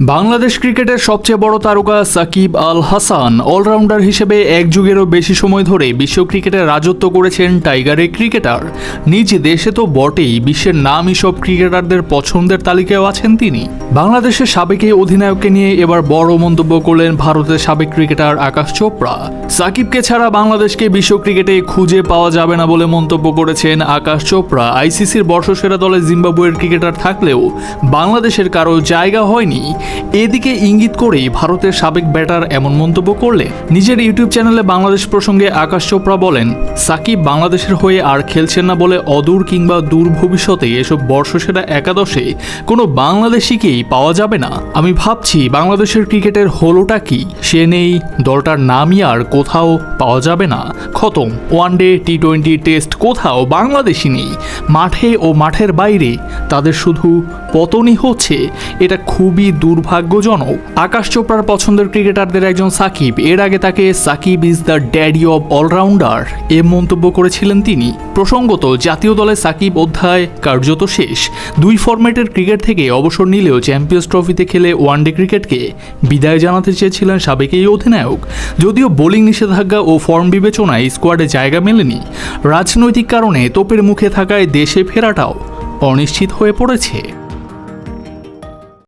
বাংলাদেশ ক্রিকেটের সবচেয়ে বড় তারকা সাকিব আল হাসান অলরাউন্ডার হিসেবে এক যুগেরও বেশি সময় ধরে বিশ্ব ক্রিকেটে রাজত্ব করেছেন টাইগারের ক্রিকেটার। নিজ দেশে তো বটেই, বিশ্বের নামই সব ক্রিকেটারদের পছন্দের তালিকায় আছেন তিনি। বাংলাদেশের সাবেক অধিনায়ককে নিয়ে এবার বড় মন্তব্য করলেন ভারতের সাবেক ক্রিকেটার আকাশ চোপড়া। সাকিবকে ছাড়া বাংলাদেশকে বিশ্ব ক্রিকেটে খুঁজে পাওয়া যাবে না বলে মন্তব্য করেছেন আকাশ চোপড়া। আইসিসির বর্ষসেরা দলে জিম্বাবুয়ের ক্রিকেটার থাকলেও বাংলাদেশের কারও জায়গা হয়নি। এদিকে ইঙ্গিত করেই ভারতের সাবেক ব্যাটার এমন মন্তব্য করলে নিজের ইউটিউব চ্যানেলে বাংলাদেশ প্রসঙ্গে আকাশ চোপড়া বলেন, সাকিব বাংলাদেশের হয়ে আর খেলছেন না বলে অদূর কিংবা দূর ভবিষ্যতে এসব বর্ষসেরা একাদশে কোনো বাংলাদেশিকেই পাওয়া যাবে না। আমি ভাবছি বাংলাদেশের ক্রিকেটের হলোটা কি? সে নেই, দলটার নামই আর কোথাও পাওয়া যাবে না। খতম। ওয়ানডে টি টোয়েন্টি টেস্ট কোথাও বাংলাদেশি নেই। মাঠে ও মাঠের বাইরে তাদের শুধু পতনই হচ্ছে। এটা খুবই দুর্ভাগ্যজনক, আকাশ চোপড়ার পছন্দের ক্রিকেটারদের একজন সাকিব। এর আগে তাকে Shakib is the daddy of allrounder এ মন্তব্য করেছিলেন তিনি। প্রসঙ্গত, জাতীয় দলে সাকিব অধ্যায় কার্যত শেষ। দুই ফরম্যাটের ক্রিকেট থেকে অবসর নিলেও চ্যাম্পিয়ন্স ট্রফিতে খেলে ওয়ানডে ক্রিকেটকে বিদায় জানাতে চেয়েছিলেন সাবেক এই অধিনায়ক। যদিও বোলিং নিষেধাজ্ঞা ও ফর্ম বিবেচনায় স্কোয়াডে জায়গা মেলেনি, রাজনৈতিক কারণে তোপের মুখে থাকায় দেশে ফেরাটাও অনিশ্চিত হয়ে পড়েছে।